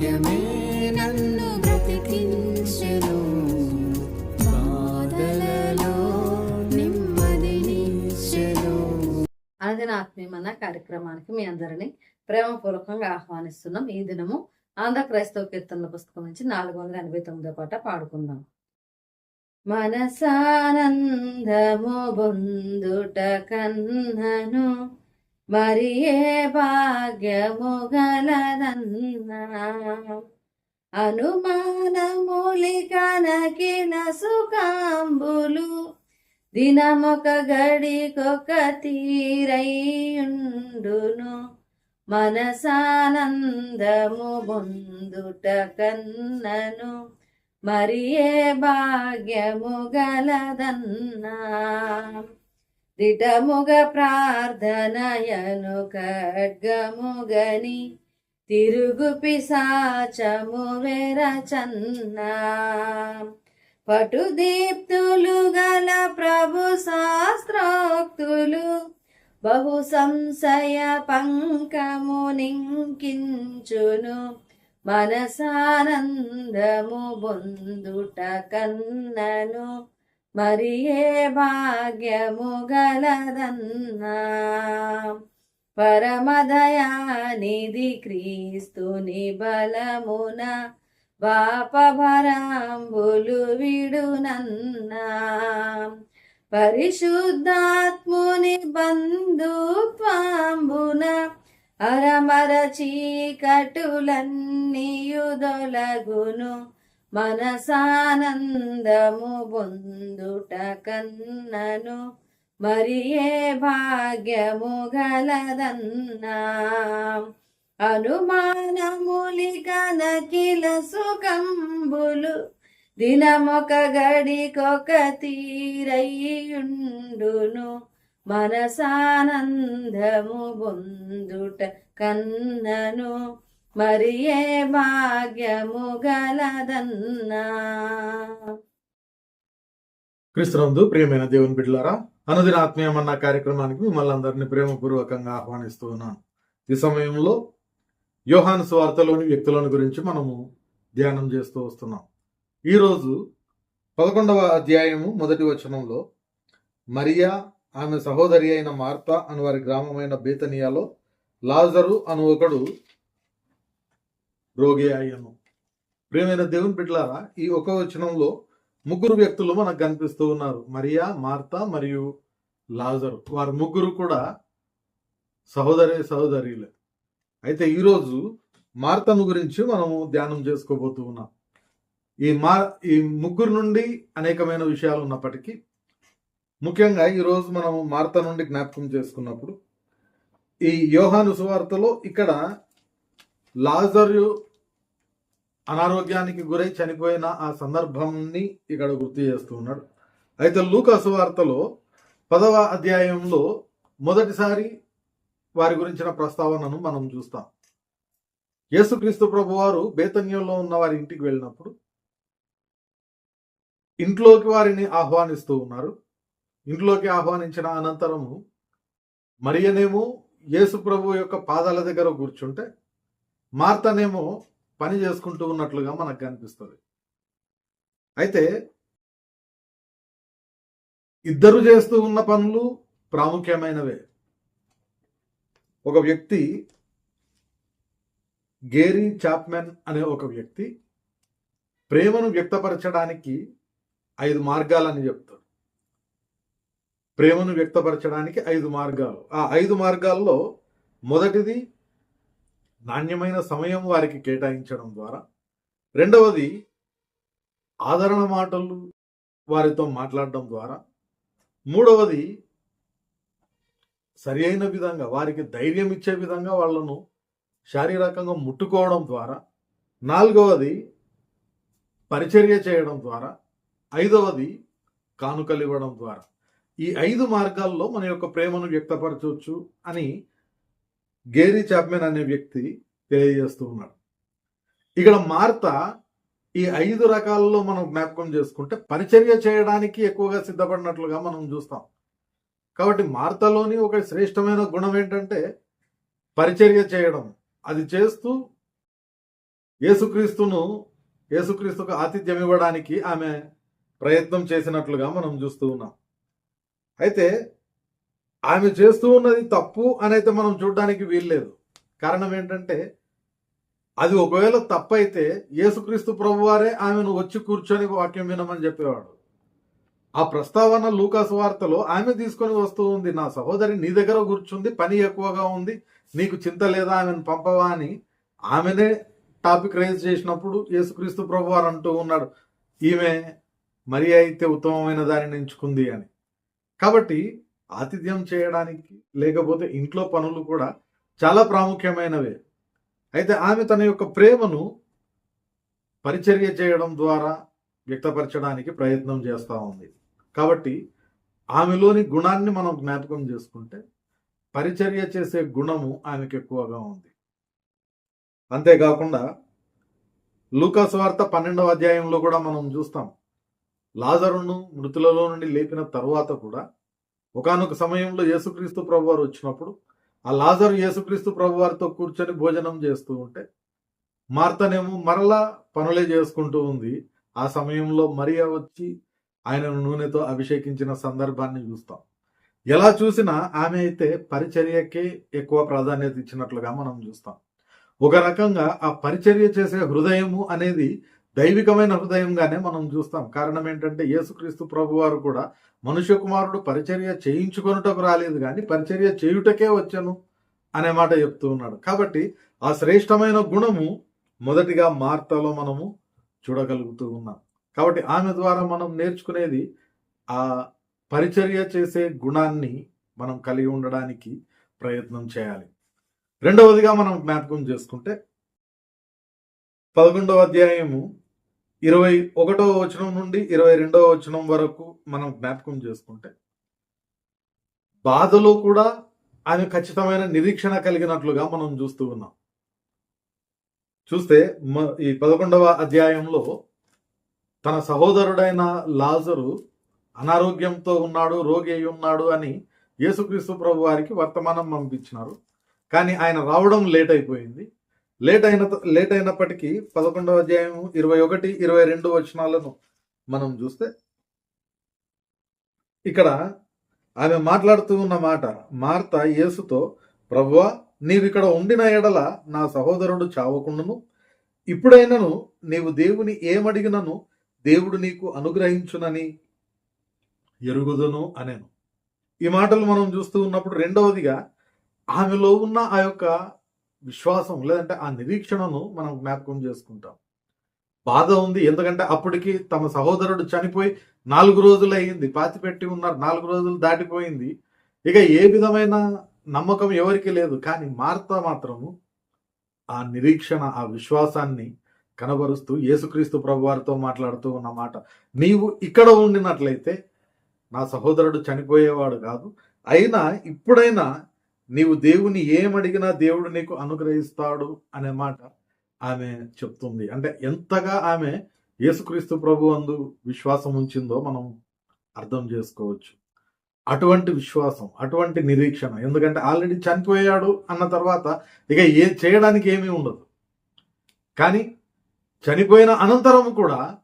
వాక్యమే నన్ను బ్రతికించెను. బాధలలో నెమ్మదినిచ్చెను ఆత్మీయమన్న కార్యక్రమానికి మీ అందరినీ ప్రేమపూర్వకంగా ఆహ్వానిస్తున్నాం. ఈ దినము ఆంధ్ర క్రైస్తవ కీర్తనల పుస్తకం నుంచి నాలుగు వందల ఎనభై తొమ్మిదో పాట పాడుకుందాం. మనసానందము బొందుట కన్నను మరి ఏ భాగ్యము గలదన్నా. అనుమానములి కనకిన సుఖాంబులు దినమొక గడికొక తీరయుండును. మనసానందము బొందుట కన్నను మరి ఏ భాగ్యము గలదన్నా. దిటముగ ప్రార్థనయను ఖడ్గముగని తిరుగు పిశాచము వెరచన్నా పటుదీప్తులు గల ప్రభు శాస్త్రోక్తులు బహు సంశయ పంకము నింకించును మనసానందము బొందుట కన్నను. మరి ఏ భాగ్యము గలదన్నా. పరమదయానిధి క్రీస్తుని బలమున వాపభరాంబులు విడునన్నా. పరిశుద్ధాత్ముని బంధుత్వాంబున అరమర చీకటులన్నీయుదొలగును మనసానందము బొందుట కన్నను మరి ఏ భాగ్యము గలదన్నా? అనుమానములి నకిల సుఖంబులు దినమొక గడికొక తీరయ్యుండును. మనసానందము బొందుట కన్నను మరి ఏ భాగ్యము గలదన్నా క్రీస్తునందు ప్రియమైన దేవుని బిడ్డలారా అనుదిన ఆత్మీయమన్న కార్యక్రమానికి మిమ్మల్ని అందరినీ ప్రేమపూర్వకంగా ఆహ్వానిస్తూ ఉన్నాను. ఈ సమయంలో యోహాను స్వార్థలోని వ్యక్తులను గురించి మనము ధ్యానం చేస్తూ వస్తున్నాం. ఈరోజు పదకొండవ అధ్యాయము మొదటి వచనంలో మరియా ఆమె సహోదరి అయిన మార్తా అని వారి గ్రామమైన బేతనియాలో లాజరు అను ఒకడు రోగి అయ్యను. ప్రేమైన దేవుని బిడ్డలారా ఈ ఒక వచనంలో ముగ్గురు వ్యక్తులు మనకు కనిపిస్తూ ఉన్నారు. మరియా మార్త మరియు లాజరు. వారు ముగ్గురు కూడా సహోదరి సహోదరులే. అయితే ఈరోజు మార్తను గురించి మనము ధ్యానం చేసుకోబోతూ ఉన్నాం. ఈ మా ఈ ముగ్గురు నుండి అనేకమైన విషయాలు ఉన్నప్పటికీ ముఖ్యంగా ఈరోజు మనము మార్త నుండి జ్ఞాపకం చేసుకున్నప్పుడు ఈ యోహాను సువార్తలో ఇక్కడ లాజరు అనారోగ్యానికి గురై చనిపోయిన ఆ సందర్భంని ఇక్కడ గుర్తు చేస్తూ ఉన్నాడు. అయితే లూకాసు వార్తలో పదవ అధ్యాయంలో మొదటిసారి వారి గురించిన ప్రస్తావనను మనం చూస్తాం. యేసుక్రీస్తు ప్రభు వారు బేతన్యంలో ఉన్న వారి ఇంటికి వెళ్ళినప్పుడు ఇంట్లోకి వారిని ఆహ్వానిస్తూ ఉన్నారు. ఇంట్లోకి ఆహ్వానించిన అనంతరము మరియనేమో యేసు ప్రభు యొక్క పాదాల దగ్గర కూర్చుంటే మార్తనేమో పని చేసుకుంటూ ఉన్నట్లుగా మనకు కనిపిస్తుంది. అయితే ఇద్దరు చేస్తూ ఉన్న పనులు ప్రాముఖ్యమైనవే. ఒక వ్యక్తి గేరీ చాప్మెన్ అనే ఒక వ్యక్తి ప్రేమను వ్యక్తపరచడానికి ఐదు మార్గాలని చెప్తాడు. ప్రేమను వ్యక్తపరచడానికి ఐదు మార్గాలు. ఆ ఐదు మార్గాల్లో మొదటిది నాణ్యమైన సమయం వారికి కేటాయించడం ద్వారా. రెండవది ఆదరణ మాటలు వారితో మాట్లాడడం ద్వారా. మూడవది సరి అయిన విధంగా వారికి ధైర్యం ఇచ్చే విధంగా వాళ్ళను శారీరకంగా ముట్టుకోవడం ద్వారా. నాలుగవది పరిచర్య చేయడం ద్వారా. ఐదవది కానుకలు ఇవ్వడం ద్వారా. ఈ ఐదు మార్గాల్లో మన యొక్క ప్రేమను వ్యక్తపరచవచ్చు అని గేరీ చాప్మెన్ అనే వ్యక్తి తెలియజేస్తూ ఉన్నాడు. ఇక్కడ మార్త ఈ ఐదు రకాలలో మనం జ్ఞాపకం చేసుకుంటే పరిచర్య చేయడానికి ఎక్కువగా సిద్ధపడినట్లుగా మనం చూస్తాం. కాబట్టి మార్తలోని ఒక శ్రేష్టమైన గుణం ఏంటంటే పరిచర్య చేయడం. అది చేస్తూ యేసుక్రీస్తును యేసుక్రీస్తుకు ఆతిథ్యం ఇవ్వడానికి ఆమె ప్రయత్నం చేసినట్లుగా మనం చూస్తూ ఉన్నాం. అయితే ఆమె చేస్తూ ఉన్నది తప్పు అని అయితే మనం చూడడానికి వీల్లేదు. కారణం ఏంటంటే అది ఒకవేళ తప్పైతే అయితే యేసుక్రీస్తు ప్రభువారే ఆమెను వచ్చి కూర్చొని వాక్యం వినమని చెప్పేవాడు. ఆ ప్రస్తావన లూకాసు వార్తలో ఆమె తీసుకొని వస్తూ ఉంది నా సహోదరి నీ దగ్గర కూర్చుంది పని ఎక్కువగా ఉంది నీకు చింత లేదా ఆమెను పంపవా అని ఆమెనే టాపిక్ రైజ్ చేసినప్పుడు యేసుక్రీస్తు ప్రభు వారు అంటూ ఉన్నాడు ఈమె మరి అయితే ఉత్తమమైన దానిని ఎంచుకుంది అని. కాబట్టి ఆతిథ్యం చేయడానికి లేకపోతే ఇంట్లో పనులు కూడా చాలా ప్రాముఖ్యమైనవే. అయితే ఆమె తన యొక్క ప్రేమను పరిచర్య చేయడం ద్వారా వ్యక్తపరచడానికి ప్రయత్నం చేస్తూ ఉంది. కాబట్టి ఆమెలోని గుణాన్ని మనం జ్ఞాపకం చేసుకుంటే పరిచర్య చేసే గుణము ఆమెకు ఎక్కువగా ఉంది. అంతేకాకుండా లూకాస్ వార్త పన్నెండవ అధ్యాయంలో కూడా మనం చూస్తాం. లాజరును మృతులలో నుండి లేపిన తరువాత కూడా ఒకానొక సమయంలో యేసుక్రీస్తు ప్రభువారు వచ్చినప్పుడు ఆ లాజరు యేసుక్రీస్తు ప్రభువారితో కూర్చొని భోజనం చేస్తూ ఉంటే మార్తనేమో మరలా పనులే చేసుకుంటూ ఉంది. ఆ సమయంలో మరియా వచ్చి ఆయన నూనెతో అభిషేకించిన సందర్భాన్ని చూస్తాం. ఎలా చూసినా ఆమె అయితే పరిచర్యకే ఎక్కువ ప్రాధాన్యత ఇచ్చినట్లుగా మనం చూస్తాం. ఒక రకంగా ఆ పరిచర్య చేసే హృదయము అనేది దైవికమైన హృదయంగానే మనం చూస్తాం. కారణం ఏంటంటే యేసుక్రీస్తు ప్రభు వారు కూడా మనుష్య కుమారుడు పరిచర్య చేయించుకొనుటకు రాలేదు కానీ పరిచర్య చేయుటకే వచ్చను అనే మాట చెప్తూ ఉన్నాడు. కాబట్టి ఆ శ్రేష్టమైన గుణము మొదటిగా మార్తలో మనము చూడగలుగుతూ ఉన్నాం. కాబట్టి ఆమె ద్వారా మనం నేర్చుకునేది ఆ పరిచర్య చేసే గుణాన్ని మనం కలిగి ఉండడానికి ప్రయత్నం చేయాలి. రెండవదిగా మనం జ్ఞాపకం చేసుకుంటే పదకొండవ అధ్యాయము ఇరవై ఒకటవ వచనం నుండి ఇరవై రెండవ వచనం వరకు మనం జ్ఞాపకం చేసుకుంటే బాధలో కూడా ఆయన ఖచ్చితమైన నిరీక్షణ కలిగినట్లుగా మనం చూస్తూ ఉన్నాం. చూస్తే ఈ పదకొండవ అధ్యాయంలో తన సహోదరుడైన లాజరు అనారోగ్యంతో ఉన్నాడు రోగి అయి ఉన్నాడు అని యేసుక్రీస్తు ప్రభు వారికి వర్తమానం పంపించినారు. కానీ ఆయన రావడం లేట్ అయిపోయింది. లేట్ అయిన లేట్ అయినప్పటికీ పదకొండవ అధ్యాయం ఇరవై ఒకటి ఇరవై రెండు వచనాలను మనం చూస్తే ఇక్కడ ఆమె మాట్లాడుతూ ఉన్న మాట మార్త యేసుతో ప్రభువా నీవిక్కడ ఉండిన ఎడల నా సహోదరుడు చావకుండును. ఇప్పుడైనను నీవు దేవుని ఏమడిగినను దేవుడు నీకు అనుగ్రహించునని ఎరుగుదును అనేను. ఈ మాటలు మనం చూస్తూ ఉన్నప్పుడు రెండవదిగా ఆమెలో ఉన్న ఆ యొక్క విశ్వాసం లేదంటే ఆ నిరీక్షణను మనం జ్ఞాపకం చేసుకుంటాం. బాధ ఉంది ఎందుకంటే అప్పటికి తమ సహోదరుడు చనిపోయి నాలుగు రోజులు అయ్యింది. పాతి పెట్టి ఉన్నారు నాలుగు రోజులు దాటిపోయింది. ఇక ఏ విధమైన నమ్మకం ఎవరికి లేదు. కానీ మార్త మాత్రము ఆ నిరీక్షణ ఆ విశ్వాసాన్ని కనబరుస్తూ యేసుక్రీస్తు ప్రభు వారితో మాట్లాడుతూ ఉన్నమాట నీవు ఇక్కడ ఉండినట్లయితే నా సహోదరుడు చనిపోయేవాడు కాదు. అయినా ఇప్పుడైనా నీవు దేవుని ఏమడిగినా దేవుడు నీకు అనుగ్రహిస్తాడు అనే మాట ఆమె చెప్తుంది. అంటే ఎంతగా ఆమె యేసుక్రీస్తు ప్రభు అందు విశ్వాసం ఉంచిందో మనం అర్థం చేసుకోవచ్చు. అటువంటి విశ్వాసం అటువంటి నిరీక్షణ. ఎందుకంటే ఆల్రెడీ చనిపోయాడు అన్న తర్వాత ఇక ఏ చేయడానికి ఏమీ ఉండదు. కానీ చనిపోయిన అనంతరం కూడా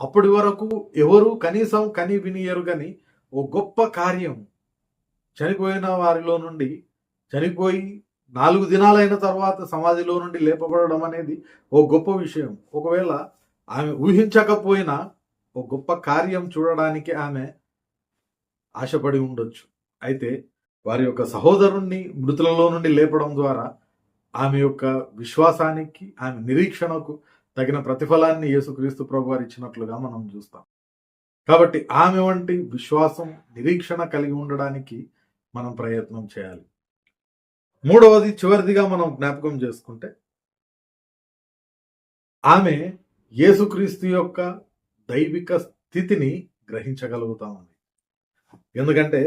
అప్పటి వరకు ఎవరు కనీసం కని వినియరు కానీ ఓ గొప్ప కార్యం చనిపోయిన వారిలో నుండి చనిపోయి నాలుగు దినాలైన తర్వాత సమాధిలో నుండి లేపబడడం అనేది ఓ గొప్ప విషయం. ఒకవేళ ఆమె ఊహించకపోయినా ఓ గొప్ప కార్యం చూడడానికి ఆమె ఆశపడి ఉండొచ్చు. అయితే వారి యొక్క సహోదరుణ్ణి మృతులలో నుండి లేపడం ద్వారా ఆమె యొక్క విశ్వాసానికి ఆమె నిరీక్షణకు తగిన ప్రతిఫలాన్ని యేసుక్రీస్తు ప్రభు వారు ఇచ్చినట్లుగా మనం చూస్తాం. కాబట్టి ఆమె వంటి విశ్వాసం నిరీక్షణ కలిగి ఉండడానికి మనం ప్రయత్నం చేయాలి. మూడవది చివరిదిగా మనం జ్ఞాపకం చేసుకుంటే ఆమె యేసుక్రీస్తు యొక్క దైవిక స్థితిని గ్రహించగలుగుతా ఉంది ఎందుకంటే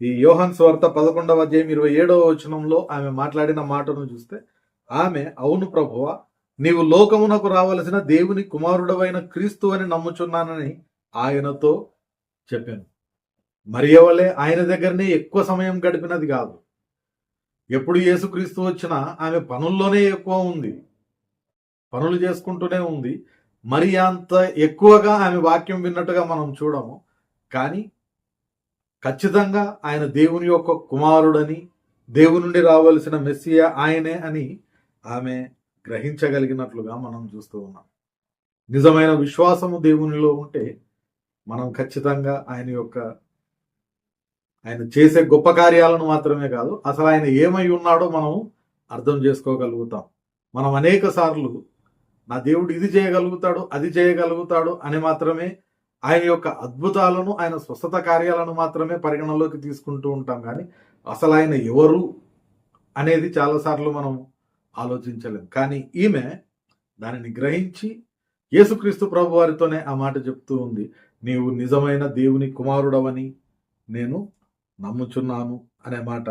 ఈ యోహన్ స్వార్త పదకొండవ అధ్యాయం ఇరవై ఏడవ వచనంలో ఆమె మాట్లాడిన మాటను చూస్తే ఆమె అవును ప్రభువ నీవు లోకమునకు రావలసిన దేవుని కుమారుడవైన క్రీస్తు అని నమ్ముచున్నానని ఆయనతో చెప్పాను. మరియవలే ఆయన దగ్గరనే ఎక్కువ సమయం గడిపినది కాదు. ఎప్పుడు యేసుక్రీస్తు వచ్చినా ఆమె పనుల్లోనే ఎక్కువ ఉంది. పనులు చేసుకుంటూనే ఉంది. మరి అంత ఎక్కువగా ఆమె వాక్యం విన్నట్టుగా మనం చూడము. కానీ ఖచ్చితంగా ఆయన దేవుని యొక్క కుమారుడని దేవుని నుండి రావలసిన మెస్సియా ఆయనే అని ఆమె గ్రహించగలిగినట్లుగా మనం చూస్తూ ఉన్నాం. నిజమైన విశ్వాసము దేవునిలో ఉంటే మనం ఖచ్చితంగా ఆయన యొక్క ఆయన చేసే గొప్ప కార్యాలను మాత్రమే కాదు అసలు ఆయన ఏమై ఉన్నాడో మనం అర్థం చేసుకోగలుగుతాం. మనం అనేక సార్లు నా దేవుడు ఇది చేయగలుగుతాడు అది చేయగలుగుతాడు అని మాత్రమే ఆయన యొక్క అద్భుతాలను ఆయన స్వస్థత కార్యాలను మాత్రమే పరిగణలోకి తీసుకుంటూ ఉంటాం. కానీ అసలు ఆయన ఎవరు అనేది చాలాసార్లు మనం ఆలోచించలేం. కానీ ఈమె దానిని గ్రహించి యేసుక్రీస్తు ప్రభు వారితోనే ఆ మాట చెప్తూ ఉంది. నీవు నిజమైన దేవుని కుమారుడవని నేను నమ్ముచున్నాను అనే మాట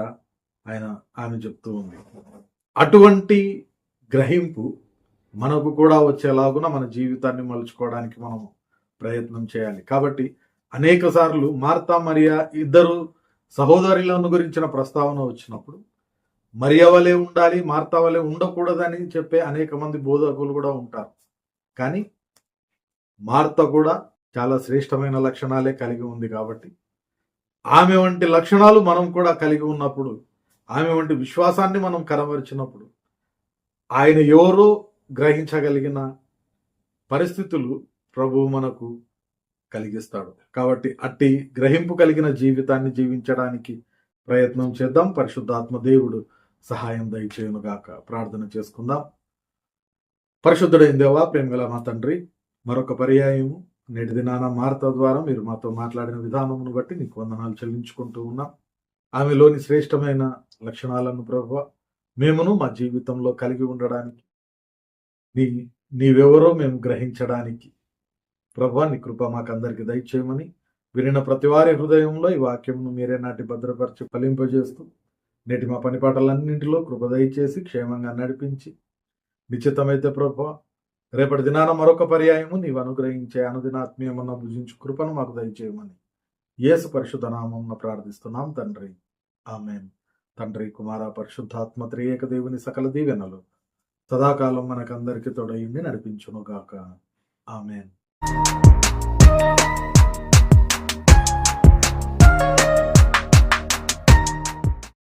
ఆయన ఆమె చెప్తూ ఉంది. అటువంటి గ్రహింపు మనకు కూడా వచ్చేలాగున మన జీవితాన్ని మలుచుకోవడానికి మనం ప్రయత్నం చేయాలి. కాబట్టి అనేక సార్లు మార్తా మరియా ఇద్దరు సహోదరులను గురించిన ప్రస్తావన వచ్చినప్పుడు మరియా వలె ఉండాలి మార్తా వలె ఉండకూడదని చెప్పే అనేక మంది బోధకులు కూడా ఉంటారు. కానీ మార్త కూడా చాలా శ్రేష్టమైన లక్షణాలే కలిగి ఉంది కాబట్టి ఆమె వంటి లక్షణాలు మనం కూడా కలిగి ఉన్నప్పుడు ఆమె వంటి విశ్వాసాన్ని మనం కనబరిచినప్పుడు ఆయన ఎవరో గ్రహించగలిగిన పరిస్థితులు ప్రభువు మనకు కలిగిస్తాడు. కాబట్టి అట్టి గ్రహింపు కలిగిన జీవితాన్ని జీవించడానికి ప్రయత్నం చేద్దాం. పరిశుద్ధాత్మ దేవుడు సహాయం దయచేయునుగాక. ప్రార్థన చేసుకుందాం. పరిశుద్ధుడైన దేవా ప్రేమగల మా తండ్రి మరొక పర్యాయము నేటి దినాన మార్త ద్వారా మీరు మాతో మాట్లాడిన విధానమును బట్టి నీకు వందనాలు చెల్లించుకుంటూ ఉన్నాం. ఆమెలోని శ్రేష్టమైన లక్షణాలను ప్రభు మేమును మా జీవితంలో కలిగి ఉండడానికి నీ నీవెవరో మేము గ్రహించడానికి. ప్రభా నీ కృప మాకందరికి దయచేయమని వినిన ప్రతివారి హృదయంలో ఈ వాక్యంను మీరే నాటి భద్రపరిచి ఫలింపజేస్తూ నేటి మా పనిపాటలన్నింటిలో కృప దయచేసి క్షేమంగా నడిపించి నిశ్చితమైతే ప్రభా రేపటి దినాన మరొక పర్యాయము నీవు అనుగ్రహించే అనుదినాత్మీయమన్న భుజించు కృపను మాకు దయచేయమని యేసు పరిశుద్ధ నామం ప్రార్థిస్తున్నాం తండ్రి. ఆమెన్. తండ్రి కుమార పరిశుద్ధాత్మ త్రియేక దేవుని సకల దీవెనలు సదాకాలం మనకందరికీ తొడయింది నడిపించునుగాక. ఆమెన్.